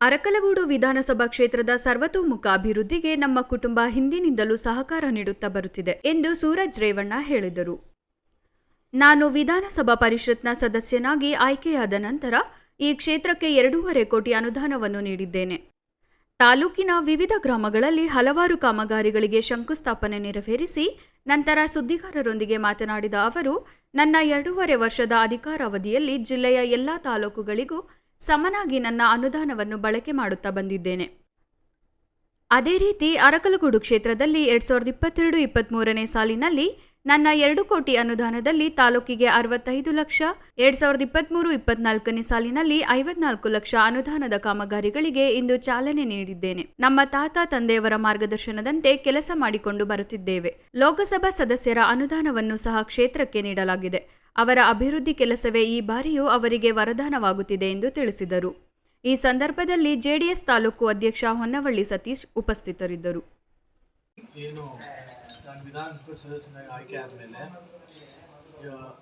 ಅರಕಲಗೂಡು ವಿಧಾನಸಭಾ ಕ್ಷೇತ್ರದ ಸರ್ವತೋಮುಖ ಅಭಿವೃದ್ಧಿಗೆ ನಮ್ಮ ಕುಟುಂಬ ಹಿಂದಿನಿಂದಲೂ ಸಹಕಾರ ನೀಡುತ್ತಾ ಬರುತ್ತಿದೆ ಎಂದು ಸೂರಜ್ ರೇವಣ್ಣ ಹೇಳಿದರು. ನಾನು ವಿಧಾನಸಭಾ ಪರಿಷತ್ನ ಸದಸ್ಯನಾಗಿ ಆಯ್ಕೆಯಾದ ನಂತರ ಈ ಕ್ಷೇತ್ರಕ್ಕೆ ಎರಡೂವರೆ ಕೋಟಿ ಅನುದಾನವನ್ನು ನೀಡಿದ್ದೇನೆ. ತಾಲೂಕಿನ ವಿವಿಧ ಗ್ರಾಮಗಳಲ್ಲಿ ಹಲವಾರು ಕಾಮಗಾರಿಗಳಿಗೆ ಶಂಕುಸ್ಥಾಪನೆ ನೆರವೇರಿಸಿ ನಂತರ ಸುದ್ದಿಗಾರರೊಂದಿಗೆ ಮಾತನಾಡಿದ ಅವರು, ನನ್ನ ಎರಡೂವರೆ ವರ್ಷದ ಅಧಿಕಾರಾವಧಿಯಲ್ಲಿ ಜಿಲ್ಲೆಯ ಎಲ್ಲಾ ತಾಲೂಕುಗಳಿಗೂ ಸಮನಾಗಿ ನನ್ನ ಅನುದಾನವನ್ನು ಬಳಕೆ ಮಾಡುತ್ತಾ ಬಂದಿದ್ದೇನೆ. ಅದೇ ರೀತಿ ಅರಕಲಗೂಡು ಕ್ಷೇತ್ರದಲ್ಲಿ ಎರಡ್ ಸಾವಿರದ ಇಪ್ಪತ್ತೆರಡು ಇಪ್ಪತ್ತ್ಮೂರನೇ ಸಾಲಿನಲ್ಲಿ ನನ್ನ ಎರಡು ಕೋಟಿ ಅನುದಾನದಲ್ಲಿ ತಾಲೂಕಿಗೆ ಅರವತ್ತೈದು ಲಕ್ಷ, ಎರಡ್ ಸಾವಿರದ ಇಪ್ಪತ್ತ್ಮೂರು ಇಪ್ಪತ್ನಾಲ್ಕನೇ ಸಾಲಿನಲ್ಲಿ ಐವತ್ನಾಲ್ಕು ಲಕ್ಷ ಅನುದಾನದ ಕಾಮಗಾರಿಗಳಿಗೆ ಇಂದು ಚಾಲನೆ ನೀಡಿದ್ದೇನೆ. ನಮ್ಮ ತಾತ ತಂದೆಯವರ ಮಾರ್ಗದರ್ಶನದಂತೆ ಕೆಲಸ ಮಾಡಿಕೊಂಡು ಬರುತ್ತಿದ್ದೇವೆ. ಲೋಕಸಭಾ ಸದಸ್ಯರ ಅನುದಾನವನ್ನು ಸಹ ಕ್ಷೇತ್ರಕ್ಕೆ ನೀಡಲಾಗಿದೆ. ಅವರ ಅಭಿವೃದ್ಧಿ ಕೆಲಸವೇ ಈ ಬಾರಿಯೂ ಅವರಿಗೆ ವರದಾನವಾಗುತ್ತಿದೆ ಎಂದು ತಿಳಿಸಿದರು. ಈ ಸಂದರ್ಭದಲ್ಲಿ ಜೆಡಿಎಸ್ ತಾಲೂಕು ಅಧ್ಯಕ್ಷ ಹೊನ್ನವಳ್ಳಿ ಸತೀಶ್ ಉಪಸ್ಥಿತರಿದ್ದರು. ಏನು, ನಾನು ವಿಧಾನ ಸದಸ್ಯನಾಗಿ ಆಯ್ಕೆ ಆದಮೇಲೆ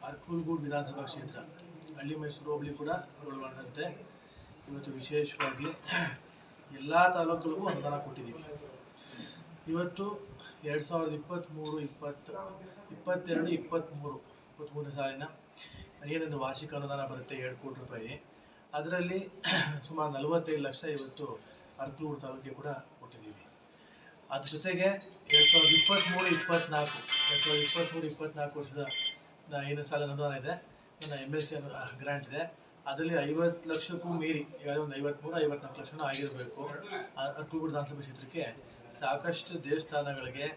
ಅರ್ಕುಲ್ಗೂಡ್ ವಿಧಾನಸಭಾ ಕ್ಷೇತ್ರ, ಹಳ್ಳಿ ಮೈಸೂರು ಹೋಬಳಿ ಕೂಡ ಒಳಗೊಂಡಂತೆ ಇವತ್ತು ವಿಶೇಷವಾಗಿ ಎಲ್ಲ ತಾಲೂಕುಗಳಿಗೂ ಅನುದಾನ ಕೊಟ್ಟಿದ್ದೀವಿ. ಇವತ್ತು ಎರಡು ಸಾವಿರದ ಇಪ್ಪತ್ತ್ಮೂರು ಇಪ್ಪತ್ತು, ಇಪ್ಪತ್ತೆರಡು, ಇಪ್ಪತ್ತ್ಮೂರು ಇಪ್ಪತ್ತ್ಮೂರನೇ ಸಾಲಿನ ಏನೊಂದು ವಾರ್ಷಿಕ ಅನುದಾನ ಬರುತ್ತೆ ಎರಡು ಕೋಟಿ ರೂಪಾಯಿ. ಅದರಲ್ಲಿ ಸುಮಾರು ನಲವತ್ತೈದು ಲಕ್ಷ ಇವತ್ತು ಅರ್ಕಲೂರು ತಾಲೂಕಿಗೆ ಕೂಡ ಕೊಟ್ಟಿದ್ದೀವಿ. ಅದ್ರ ಜೊತೆಗೆ ಎರಡು ಸಾವಿರದ ಇಪ್ಪತ್ತ್ಮೂರು ಇಪ್ಪತ್ತ್ನಾಲ್ಕು ಎರಡು ಸಾವಿರದ ಇಪ್ಪತ್ತ್ಮೂರು ಇಪ್ಪತ್ತ್ನಾಲ್ಕು ವರ್ಷದ ಏನು ಸಾಲ ಅನುದಾನ ಇದೆ. ನನ್ನ ಎಂ ಎಲ್ ಸಿ ಗ್ರ್ಯಾಂಟ್ ಇದೆ. ಅದರಲ್ಲಿ ಐವತ್ತು ಲಕ್ಷಕ್ಕೂ ಮೀರಿ, ಯಾವುದೋ ಒಂದು ಐವತ್ತ್ಮೂರು ಐವತ್ನಾಲ್ಕು ಲಕ್ಷನೂ ಆಗಿರಬೇಕು. ಅರ್ಕಲೂರು ವಿಧಾನಸಭಾ ಕ್ಷೇತ್ರಕ್ಕೆ ಸಾಕಷ್ಟು ದೇವಸ್ಥಾನಗಳಿಗೆ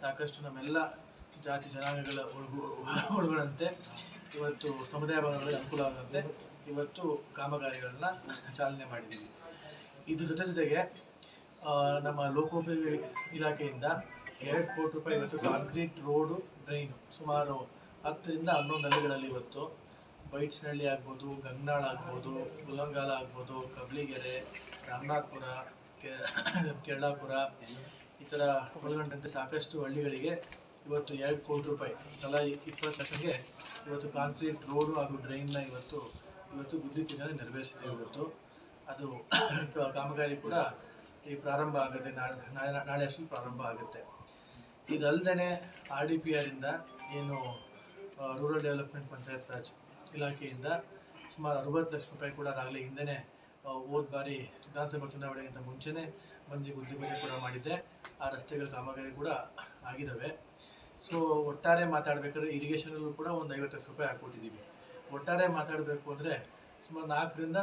ಸಾಕಷ್ಟು ನಮ್ಮೆಲ್ಲ ಜಾತಿ ಜನಾಂಗಗಳ ಒಳಗು ಒಳಗೊಂಡಂತೆ ಇವತ್ತು ಸಮುದಾಯ ಭವನಗಳಿಗೆ ಅನುಕೂಲ ಆಗುವಂತೆ ಇವತ್ತು ಕಾಮಗಾರಿಗಳನ್ನ ಚಾಲನೆ ಮಾಡಿದ್ದೀವಿ. ಇದ್ರ ಜೊತೆ ಜೊತೆಗೆ ನಮ್ಮ ಲೋಕೋಪಯೋಗಿ ಇಲಾಖೆಯಿಂದ ಎರಡು ಕೋಟಿ ರೂಪಾಯಿ ಇವತ್ತು ಕಾಂಕ್ರೀಟ್ ರೋಡು ಡ್ರೈನು ಸುಮಾರು ಹತ್ತರಿಂದ ಹನ್ನೊಂದು ಹಳ್ಳಿಗಳಲ್ಲಿ ಇವತ್ತು ಬೈಟ್ಸ್ನಹಳ್ಳಿ ಆಗ್ಬೋದು, ಗಂಗನಾಳ ಆಗ್ಬೋದು ಉಲಂಗಾಲ ಆಗ್ಬೋದು, ಕಬ್ಳಿಗೆರೆ, ರಾಮನಾಥ್ಪುರ, ಕೆ ಕೆರಳಾಪುರ ಈ ಥರ ಒಳಗೊಂಡಂತೆ ಸಾಕಷ್ಟು ಹಳ್ಳಿಗಳಿಗೆ ಇವತ್ತು ಎರಡು ಕೋಟಿ ರೂಪಾಯಿ. ತಲಾ ಇಪ್ಪತ್ತು ಲಕ್ಷಕ್ಕೆ ಇವತ್ತು ಕಾಂಕ್ರೀಟ್ ರೋಡು ಹಾಗೂ ಡ್ರೈನ್ನ ಇವತ್ತು ಇವತ್ತು ಗುದ್ದಿ ಪೂಜೆ ನೆರವೇರಿಸಿದೆ ಇವತ್ತು. ಅದು ಕಾಮಗಾರಿ ಕೂಡ ಈ ಪ್ರಾರಂಭ ಆಗುತ್ತೆ. ನಾಳೆ ನಾಳೆ ಅಷ್ಟು ಪ್ರಾರಂಭ ಆಗುತ್ತೆ. ಇದಲ್ಲದೆ ಆರ್ ಡಿ ಪಿ ಆರಿಂದ ಏನು ರೂರಲ್ ಡೆವಲಪ್ಮೆಂಟ್ ಪಂಚಾಯತ್ ರಾಜ್ ಇಲಾಖೆಯಿಂದ ಸುಮಾರು ಅರವತ್ತು ಲಕ್ಷ ರೂಪಾಯಿ ಕೂಡ ಆಗಲೇ ಹಿಂದೆ ಹೋದ ಬಾರಿ ವಿಧಾನಸಭಾ ಚುನಾವಣೆಗಿಂತ ಮುಂಚೆನೇ ಮಂದಿ ಬುದ್ಧಿಪೂಜೆ ಕೂಡ ಮಾಡಿದ್ದೆ. ಆ ರಸ್ತೆಗಳ ಕಾಮಗಾರಿ ಕೂಡ ಆಗಿದ್ದಾವೆ ಸೊ ಒಟ್ಟಾರೆ ಮಾತಾಡಬೇಕಾದ್ರೆ ಇರಿಗೇಷನಲ್ಲೂ ಕೂಡ ಒಂದು ಐವತ್ತು ಲಕ್ಷ ರೂಪಾಯಿ ಹಾಕ್ಕೊಟ್ಟಿದ್ದೀವಿ ಒಟ್ಟಾರೆ ಮಾತಾಡಬೇಕು ಅಂದರೆ ಸುಮಾರು ನಾಲ್ಕರಿಂದ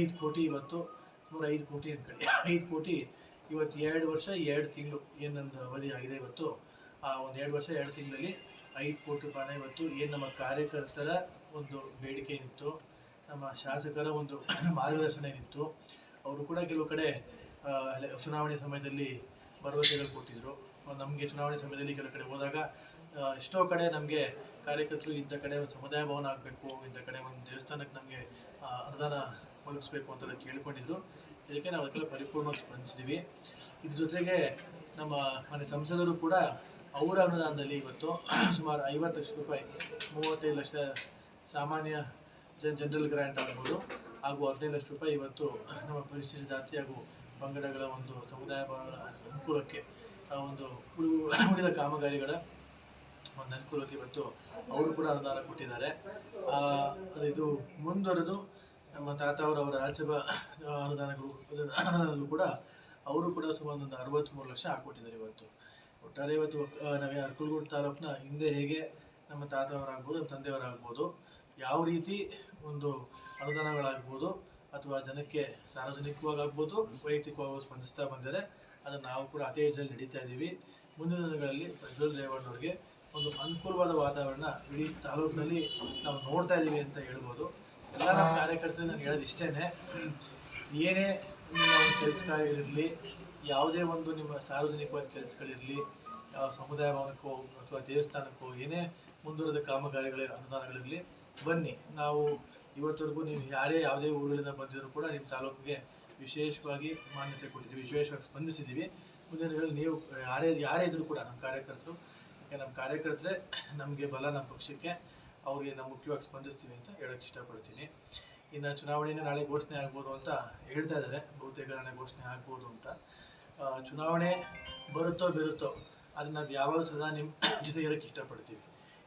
ಐದು ಕೋಟಿ ಇವತ್ತು, ಸುಮಾರು ಐದು ಕೋಟಿ ಅಂದ್ಕೊಳ್ಳಿ ಐದು ಕೋಟಿ ಇವತ್ತು ಎರಡು ವರ್ಷ, ಎರಡು ತಿಂಗಳು ಏನೊಂದು ಅವಧಿ ಆಗಿದೆ ಇವತ್ತು. ಆ ಒಂದು ಎರಡು ವರ್ಷ, ಎರಡು ತಿಂಗಳಲ್ಲಿ ಐದು ಕೋಟಿ ರೂಪಾಯಿನ ಇವತ್ತು. ಏನು ನಮ್ಮ ಕಾರ್ಯಕರ್ತರ ಒಂದು ಬೇಡಿಕೆ ಏನಿತ್ತು ನಮ್ಮ ಶಾಸಕರ ಒಂದು ಮಾರ್ಗದರ್ಶನ ಏನಿತ್ತು ಅವರು ಕೂಡ ಕೆಲವು ಕಡೆ ಚುನಾವಣೆ ಸಮಯದಲ್ಲಿ ಭರವಸೆಗಳು ಕೊಟ್ಟಿದ್ರು. ನಮಗೆ ಚುನಾವಣೆ ಸಮಯದಲ್ಲಿ ಕೆಲವು ಕಡೆ ಹೋದಾಗ ಎಷ್ಟೋ ಕಡೆ ನಮಗೆ ಕಾರ್ಯಕರ್ತರು ಇಂಥ ಕಡೆ ಒಂದು ಸಮುದಾಯ ಭವನ ಆಗಬೇಕು, ಇಂಥ ಕಡೆ ಒಂದು ದೇವಸ್ಥಾನಕ್ಕೆ ನಮಗೆ ಅನುದಾನ ಒದಗಿಸ್ಬೇಕು ಅಂತ ಕೇಳ್ಕೊಂಡಿದ್ರು ಇದಕ್ಕೆ ನಾವು ಅದಕ್ಕೆಲ್ಲ ಪರಿಪೂರ್ಣವಾಗಿ ಸ್ಪಂದಿಸಿದ್ದೀವಿ ಇದ್ರ ಜೊತೆಗೆ ನಮ್ಮ ಮನೆ ಸಂಸದರು ಕೂಡ ಅವರ ಅನುದಾನದಲ್ಲಿ ಇವತ್ತು ಸುಮಾರು ಐವತ್ತು ಲಕ್ಷ ರೂಪಾಯಿ, ಮೂವತ್ತೈದು ಲಕ್ಷ ಸಾಮಾನ್ಯ ಜನ್, ಜನರಲ್ ಗ್ರ್ಯಾಂಟ್ ಆಗ್ಬೋದು. ಹಾಗೂ ಹದಿನೈದು ಲಕ್ಷ ರೂಪಾಯಿ ಇವತ್ತು ನಮ್ಮ ಪರಿಶಿಷ್ಟ ಜಾಸ್ತಿ ಹಾಗೂ ಪಂಗಡಗಳ ಒಂದು ಸಮುದಾಯ ಅನುಕೂಲಕ್ಕೆ, ಆ ಒಂದು ಉಳು- ಉಳಿದ ಕಾಮಗಾರಿಗಳ ಒಂದು ಅನುಕೂಲಕ್ಕೆ ಇವತ್ತು ಅವರು ಕೂಡ ಅನುದಾನ ಕೊಟ್ಟಿದ್ದಾರೆ. ಇದು ಮುಂದುವರೆದು ನಮ್ಮ ತಾತ ಅವರು ರಾಜ್ಯಸಭಾ ಅನುದಾನಗಳು ಅನುದಾನದಲ್ಲೂ ಕೂಡ ಅವರು ಕೂಡ ಸುಮಾರು ಒಂದು ಅರವತ್ತ್ಮೂರು ಲಕ್ಷ ಹಾಕ್ಕೊಟ್ಟಿದ್ದಾರೆ ಇವತ್ತು. ಒಟ್ಟಾರೆ ಇವತ್ತು ನಾವೇ ಅರ್ಕಲ್ಗೂಡು ತಾಲೂಕಿನ ಹಿಂದೆ ಹೇಗೆ ನಮ್ಮ ತಾತವರಾಗ್ಬೋದು ನಮ್ಮ ತಂದೆಯವರಾಗ್ಬೋದು, ಯಾವ ರೀತಿ ಒಂದು ಅನುದಾನಗಳಾಗ್ಬೋದು ಅಥವಾ ಜನಕ್ಕೆ ಸಾರ್ವಜನಿಕವಾಗಿ ಆಗ್ಬೋದು ವೈಯಕ್ತಿಕವಾಗಿ ಸ್ಪಂದಿಸ್ತಾ ಬಂದರೆ ಅದನ್ನು ನಾವು ಕೂಡ ಅದೇ ಹೆಜ್ಜೆಯಲ್ಲಿ ನಡೀತಾ ಇದ್ದೀವಿ. ಮುಂದಿನ ದಿನಗಳಲ್ಲಿ ಪ್ರಜ್ವಲ್ ರೇವಣ್ಣವ್ರಿಗೆ ಒಂದು ಅನುಕೂಲವಾದ ವಾತಾವರಣ ಇಡೀ ತಾಲೂಕಿನಲ್ಲಿ ನಾವು ನೋಡ್ತಾ ಇದ್ದೀವಿ ಅಂತ ಹೇಳ್ಬೋದು. ಎಲ್ಲ ನಮ್ಮ ಕಾರ್ಯಕರ್ತರು ನಾನು ಹೇಳೋದು ಇಷ್ಟೇ ಏನೇ ನಿಮ್ಮ ಒಂದು ಕೆಲಸ ಕಾರ್ಯಗಳಿರಲಿ ಯಾವುದೇ ಒಂದು ನಿಮ್ಮ ಸಾರ್ವಜನಿಕವಾದ ಕೆಲಸಗಳಿರಲಿ ಯಾವ ಸಮುದಾಯ ಭವನಕ್ಕೋ ಅಥವಾ ದೇವಸ್ಥಾನಕ್ಕೋ ಏನೇ ಮುಂದುವರೆದ ಕಾಮಗಾರಿಗಳ ಅನುದಾನಗಳಿರಲಿ ಬನ್ನಿ. ನಾವು ಇವತ್ತವರೆಗೂ ನೀವು ಯಾರೇ ಯಾವುದೇ ಊರುಗಳಿಂದ ಬಂದಿದ್ರು ಕೂಡ ನಿಮ್ಮ ತಾಲೂಕಿಗೆ ವಿಶೇಷವಾಗಿ ಮಾನ್ಯತೆ ಕೊಟ್ಟಿದ್ದೀವಿ, ವಿಶೇಷವಾಗಿ ಸ್ಪಂದಿಸಿದ್ದೀವಿ. ಮುಂದಿನ ನೀವು, ಯಾರೇ ಯಾರೇ ಇದ್ದರೂ ಕೂಡ ನಮ್ಮ ಕಾರ್ಯಕರ್ತರು, ಯಾಕೆ ನಮ್ಮ ಕಾರ್ಯಕರ್ತರೇ ನಮಗೆ ಬಲ ನಮ್ಮ ಪಕ್ಷಕ್ಕೆ ಅವ್ರಿಗೆ ನಾವು ಮುಖ್ಯವಾಗಿ ಸ್ಪಂದಿಸ್ತೀವಿ ಅಂತ ಹೇಳೋಕ್ಕೆ ಇಷ್ಟಪಡ್ತೀನಿ. ಇನ್ನು ಚುನಾವಣೆನೇ ನಾಳೆ ಘೋಷಣೆ ಆಗ್ಬೋದು ಅಂತ ಹೇಳ್ತಾ ಇದ್ದಾರೆ. ಬಹುತೇಕ ನಾಳೆ ಘೋಷಣೆ ಆಗ್ಬೋದು ಅಂತ. ಚುನಾವಣೆ ಬರುತ್ತೋ ಬಿರುತ್ತೋ ಅದನ್ನ ನಾವು ಯಾವಾಗ ಸದಾ ನಿಮ್ಮ ಜೊತೆ ಇರೋಕ್ಕೆ ಇಷ್ಟಪಡ್ತೀವಿ.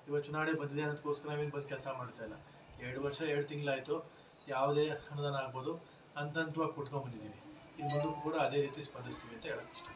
ಇವಾಗ ಚುನಾವಣೆ ಬಂದಿದೆ ಅನ್ನೋದಕ್ಕೋಸ್ಕರ ನಾವೇನು ಬಂದು ಕೆಲಸ ಮಾಡ್ತಾ ಇಲ್ಲ. ಎರಡು ವರ್ಷ, ಎರಡು ತಿಂಗಳಾಯಿತು, ಯಾವುದೇ ಅನುದಾನ ಆಗ್ಬೋದು. ಹಂತ ಹಂತವಾಗಿ ಕೊಟ್ಕೊಂಡ್ಬಂದಿದ್ದೀವಿ ಇನ್ನು ಮುಂದಕ್ಕೂ ಕೂಡ ಅದೇ ರೀತಿ ಸ್ಪಂದಿಸ್ತೀವಿ ಅಂತ ಹೇಳೋಕ್ಕೆ ಇಷ್ಟ